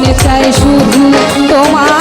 মনে চাই শুধু তোমার